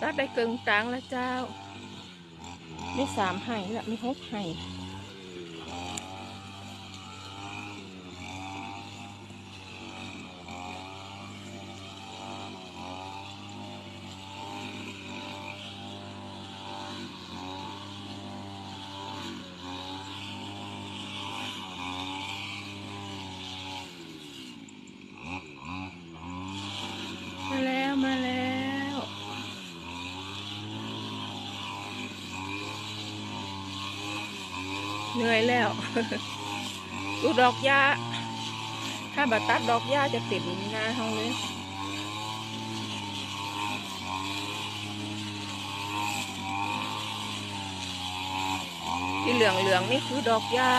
ตัดได้เกิงกลางแล้วเจ้า มีสามไห่แล้วมีหกไห่มาแล้วมาแล้ว เหนื่อยแล้วดูดอกยาถ้าบัตัดดอกยาจะติดหน้าห้องเลยที่เหลืองเหลืองๆนี่คือดอกยา